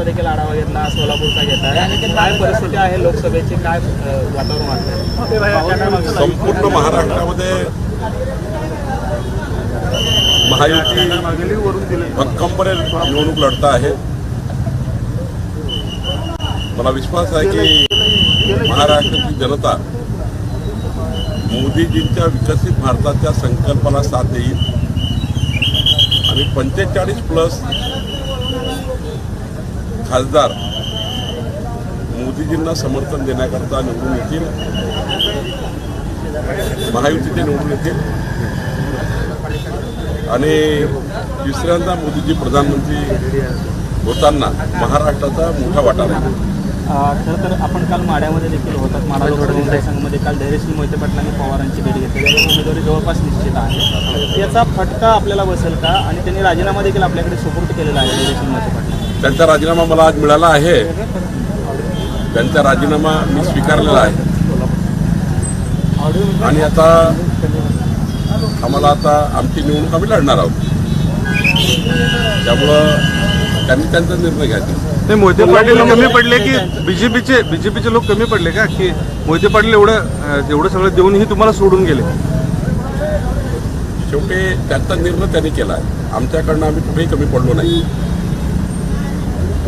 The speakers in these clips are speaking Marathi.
ठाण्याचा देखील आढावा घेतला सोलापूरचा घेतला. काय परिस्थिती आहे? लोकसभेची काय वातावरण वाटतं संपूर्ण महाराष्ट्रामध्ये महायुती भक्कमपणे निवडणूक लढत आहे. मला विश्वास आहे की महाराष्ट्राची जनता मोदीजींच्या विकसित भारताच्या संकल्पाला साथ देईल. आणि पंचेचाळीस प्लस खासदार मोदीजींना समर्थन देण्याकरता निवडून येतील. महायुतीचे निवडून येतील. आणि तिसऱ्यांदा मोदीजी प्रधानमंत्री होताना महाराष्ट्राचा मोठा वाटा राहील. खरं तर आपण काल माड्यामध्ये देखील होतात. माडा मतदारसंघामध्ये काल धैर्यशील मोहिते पाटलांनी पवारांची भेट घेतली. उमेदवारी जवळपास निश्चित आहे. याचा फटका आपल्याला बसेल का? आणि त्यांनी राजीनामा देखील आपल्याकडे सुपूर्द केलेला आहे धैर्यशील मोहिते पाटील त्यांचा राजीनामा मला आज मिळाला आहे. त्यांचा राजीनामा मी स्वीकारलेला आहे. आणि आता आम्हाला आता आमची निवडणूक आम्ही लढणार आहोत. त्यामुळं त्यांनी त्यांचा निर्णय घ्यायचा. नाही मोहिते पाटील कमी पडले की बीजेपीचे बीजेपीचे लोक कमी पडले का? की मोहिते पाटील एवढं एवढं सगळं देऊनही तुम्हाला सोडून गेले. शेवटी त्यांचा निर्णय त्यांनी केला आहे. आमच्याकडनं आम्ही कुठेही कमी पडलो नाही.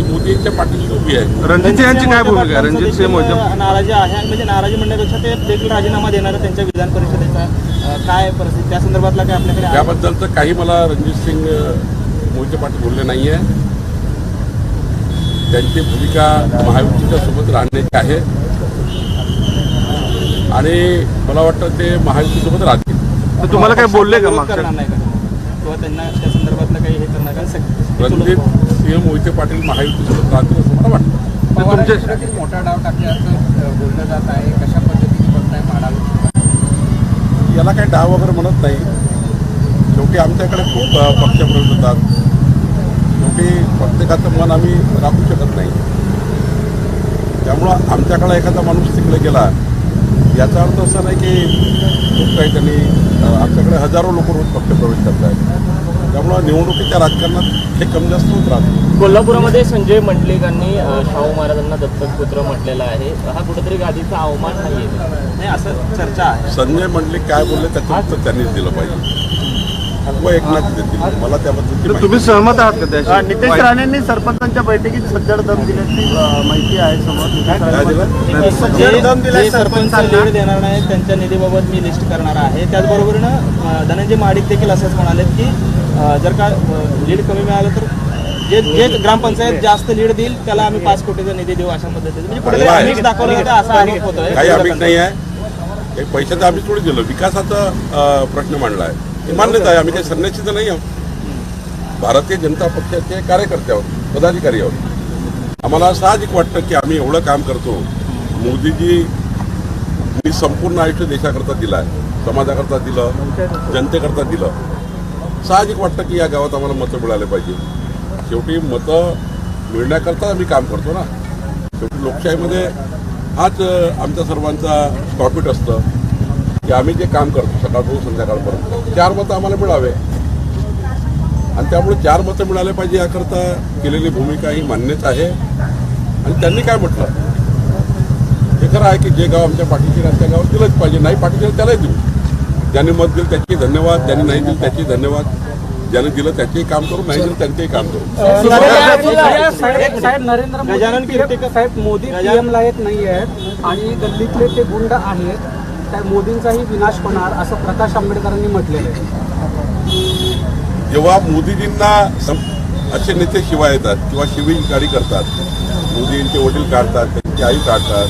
ती मोदींच्या पाठीशी उभी आहे. रणजित सिंह यांची काय भूमिका आहे? रणजित सिंह मोहिते नाराजी आहे आणि म्हणजे नाराजी म्हणण्यापेक्षा ते देखील राजीनामा देणार आहे त्यांच्या विधान परिषदेचा. अ, काय परिस्थिती? त्या संदर्भातला काय आपल्याकडे आहे? याबद्दलचं काही मला रणजित सिंग अ, मोहिते पाटील बोलले नाही आहे त्यांची भूमिका महायुतीच्या सोबत राहण्याची आहे. आणि मला वाटतं ते महायुतीसोबत राहतील. तर तुम्हाला काय बोलले का विरोध मागच्या करणार नाही का? किंवा त्यांना त्या संदर्भातलं काही हे करणार का सग- रणजित सिंह मोहिते पाटील महायुतीसोबत राहतील असं मला वाटतं. मोठा डाव टाकल्याचं बोललं जात आहे. कशा पद्धतीने बघताय माडाला याला काही डाव वगैरे म्हणत नाही. शेवटी आमच्याकडे खूप पक्षप्रवेश होतात. शेवटी प्रत्येकाचं मन आम्ही राखू शकत नाही. त्यामुळं आमच्याकडे एखादा माणूस तिकडे गेला याचा अर्थ असा नाही की खूप काही त्यांनी आमच्याकडे हजारो लोक रोज पक्षप्रवेश करत आहेत त्यामुळं निवडणुकीच्या राजकारणात हे कमी जास्त होत राहतं. कोल्हापुरामध्ये संजय मंडलिकांनी शाहू महाराजांना दत्तक पुत्र म्हटलेला आहे. हा कुठेतरी गादीचा अवमान नाही असं चर्चा आहे. संजय मंडलिक काय बोलले त्याचं त्यांनीच दिलं पाहिजे. व एकनाथ देतील. मला त्याबद्दलची तर माहिती तुम्ही सहमत आहात का त्याशी? नितेश राणेंनी सरपंचांच्या बैठकीत सज्जड दम दिल्याची माहिती आहे समोर. सरपंच. लीड देणार नाही त्यांच्या निधीबाबत मी लिस्ट करणार आहे. त्याचबरोबरीनं धनंजय महाडिक देखील असंच म्हणालेत की जर का लीड कमी मिळालं तर जे जे ग्रामपंचायत जास्त लीड देईल त्याला आम्ही पाच कोटीचा निधी देऊ अशा पद्धतीने. म्हणजे दाखवलं जातं असा आरोप होतोय. काही आम्ही नाही आहे. काही पैशाचं आम्ही थोडी दिलं. विकासाचा प्रश्न मांडला आहे हे मान्यता आहे. आम्ही काही सरण्याची तर नाही आहोत. भारतीय जनता पक्षाचे कार्यकर्ते आहोत पदाधिकारी आहोत. आम्हाला साहजिक वाटतं की आम्ही एवढं काम करतो. मोदीजी मी संपूर्ण आयुष्य देशाकरता दिलं आहे समाजाकरता दिलं जनतेकरता दिलं. साहजिक वाटतं की या गावात आम्हाला मतं मिळाले पाहिजे. शेवटी मतं मिळण्याकरता आम्ही काम करतो ना. शेवटी लोकशाहीमध्ये हाच आमच्या सर्वांचा प्रॉफिट असतं. की आम्ही जे काम करतो सकाळपासून संध्याकाळपर्यंत चार मतं आम्हाला मिळावे. आणि त्यामुळे चार मतं मिळाले पाहिजे याकरता केलेली भूमिका ही मान्यच आहे. आणि त्यांनी काय म्हटलं? हे खरं आहे की जे गाव आमच्या पाठीशी राहतं त्या गावात दिलंच पाहिजे. नाही पाठीशी त्यालाही देऊ ज्यांनी मत दिलं त्याचे धन्यवाद ज्यांनी नाही दिलं त्याचे धन्यवाद. ज्याने दिलं त्याचेही काम करू नाही दिलं त्यांचेही काम करू साहेब नरेंद्र गजानन मोदी कीर्तिकर. साहेब मोदी गजानन- पीएम ला येत नाही आहेत आणि गल्लीतले ते गुंड आहेत. त्या मोदींचाही विनाश होणार असं प्रकाश आंबेडकरांनी म्हटलेलं आहे. जेव्हा मोदीजींना असे नेते शिवाय येतात किंवा शिवी गाडी करतात मोदींचे वडील काढतात त्यांची आई काढतात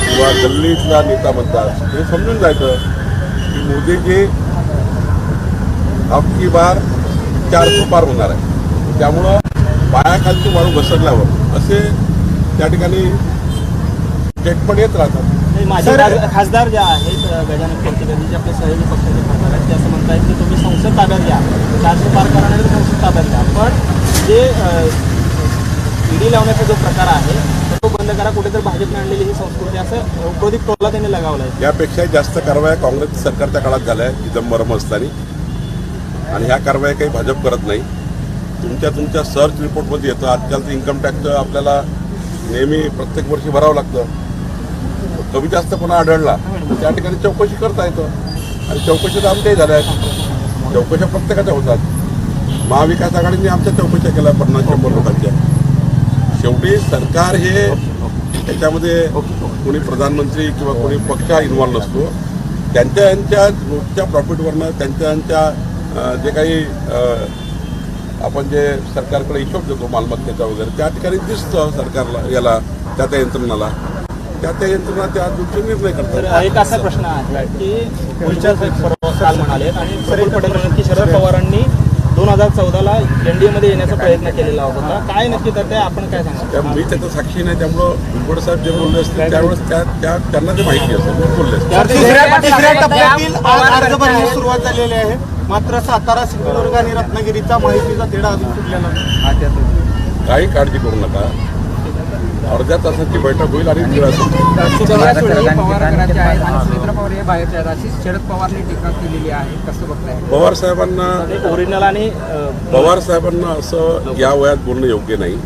किंवा गल्लीतला नेता म्हणतात हे समजून जायचं की मोदीजी आपकी बार चार पार होणार आहे. त्यामुळं पायाखालची वाळू घसरल्यावर असे त्या ठिकाणी स्टेटमेंट येत राहतात. माझे खासदार जे आहेत गजानन कीर्तीकर जे आपले सहयोगी पक्षाचे खासदार आहेत ते असं म्हणतायत की तुम्ही संसद ताब्यात घ्या. चारशे पार करा नाही तर संसद ताब्यात घ्या. पण जे ईडी लावण्याचा जो प्रकार आहे तो बंद करा. कुठेतरी भाजपने आणलेली ही संस्कृती असं औद्योगिक टोला त्यांनी लगावला आहे यापेक्षा जास्त कारवाया काँग्रेस सरकारच्या काळात झाल्या आहेत चिदंबरम असताना. आणि ह्या कारवाया काही भाजप करत नाही. तुमच्या तुमच्या सर्च रिपोर्टमध्ये येतं आजकालचं इन्कम टॅक्स आपल्याला नेहमी प्रत्येक वर्षी भरावं लागतं. कमी जास्त कोणा आढळला. तर त्या ठिकाणी चौकशी करता येतं. आणि चौकशी तर आमच्याही झाल्या. आहेत चौकशा प्रत्येकाच्या होतात. महाविकास आघाडीने आमच्या चौकशा केल्या पन्नास शंभर लोकांच्या. शेवटी सरकार हे त्याच्यामध्ये कोणी प्रधानमंत्री किंवा कोणी पक्ष इन्व्हॉल्व नसतो. त्यांच्या यांच्या रोजच्या प्रॉफिटवरनं त्यांच्या यांच्या जे काही अं, आपण जे सरकारकडे हिशोब देतो मालमत्तेचा वगैरे त्या ठिकाणी दिसतं सरकारला याला त्या त्या यंत्रणाला. त्या त्या यंत्रणा त्या दृष्टी निर्णय तर करतात एक असा प्रश्न आहे की काल म्हणाले आणि प्रफुल्ल पटेल की शरद पवारांनी दोन हजार चौदाला एनडीए मध्ये येण्याचा प्रयत्न केलेला होता. काय नक्की तर ते आपण काय सांगा मी त्याचा साक्षी नाही त्यामुळं भुजबळ साहेब जे बोलले असतील त्यावेळेस त्या त्या त्यांना ते माहिती असेल. बोलले असतील. तिसऱ्या तिसऱ्या टप्प्यातील आज अर्ज भरण्यास सुरुवात झालेली आहे. मात्र सातारा सिंधुदुर्ग आणि रत्नागिरीचा माहितीचा तेढा अजून सुटलेला नाही. काही काळजी करू नका. अर्ध्या तासाची बैठक होईल आणि वेळ असेल. पवार हे साहेबांना ओरिजिनल आणि पवार साहेबांना असं या वयात बोलणं योग्य नाही.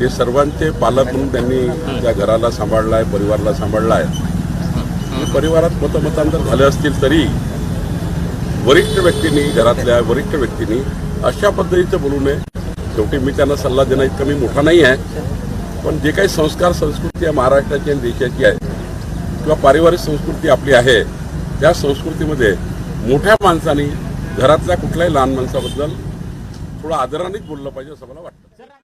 ते सर्वांचे पालक म्हणून त्यांनी त्या घराला सांभाळला आहे परिवाराला सांभाळला आहे परिवारात मतमतांतर झाले असतील तरी वरिष्ठ व्यक्तींनी घरातल्या वरिष्ठ व्यक्तींनी अशा पद्धतीचं बोलू नये. शेवटी मी त्यांना सल्ला देणं इतकं मी मोठा नाही आहे. पण जे काही संस्कार संस्कृती आहे महाराष्ट्राची आणि देशाची आहे किंवा पारिवारिक संस्कृती आपली आहे त्या संस्कृतीमध्ये मोठ्या माणसांनी घरातल्या कुठल्याही लहान माणसाबद्दल थोडं आदरानेच बोललं पाहिजे असं मला वाटतं.